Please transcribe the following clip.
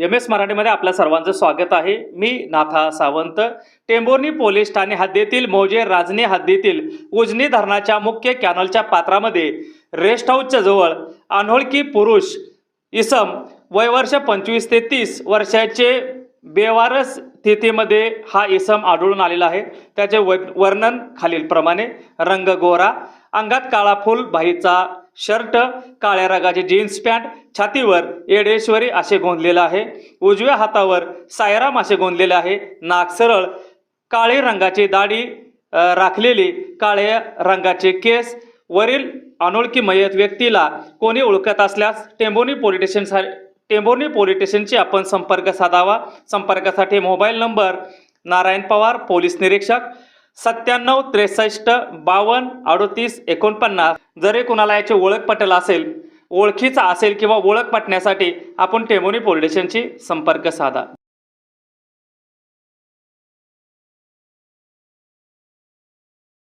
M S मराठीमध्ये आपल्या सर्वांचं स्वागत आहे. मी नाथा सावंत. टेंबोर्नी पोलीस ठाणे हद्दीतील मौजे राजनी हद्दीतील उजनी धरणाच्या मुख्य कॅनलच्या पात्रामध्ये रेस्ट हाऊसच्या जवळ अनोळखी पुरुष इसम वयवर्ष पंचवीस ते तीस वर्षाचे बेवारस स्थितीमध्ये हा इसम आढळून आलेला आहे. त्याचे वर्णन खालीलप्रमाणे. रंग गोरा अंगात काळा फुल भाईचा शर्ट काळ्या रंगाची जीन्स पॅन्ट छातीवर येडेश्वरी असे गोंधलेलं आहे. उजव्या हातावर सायराम असे गोंधलेले आहे. नाक सरळ काळे रंगाची दाढी राखलेली काळ्या रंगाचे केस. वरील अनोळखी मयत व्यक्तीला कोणी ओळखत असल्यास टेंबोनी पोलीस स्टेशन टेंभोर्णी पोलीस स्टेशनशी आपण संपर्क साधावा. संपर्कासाठी mobile number Narayan Pawar police निरीक्षक सत्त्याण्णव त्रेसष्ट बावन्न अडोतीस एकोणपन्नास. जरी कुणाला याची ओळख पटेल असेल ओळखीचा असेल किंवा ओळख पटण्यासाठी आपण टेमोनी पोलीस स्टेशनशी संपर्क साधा.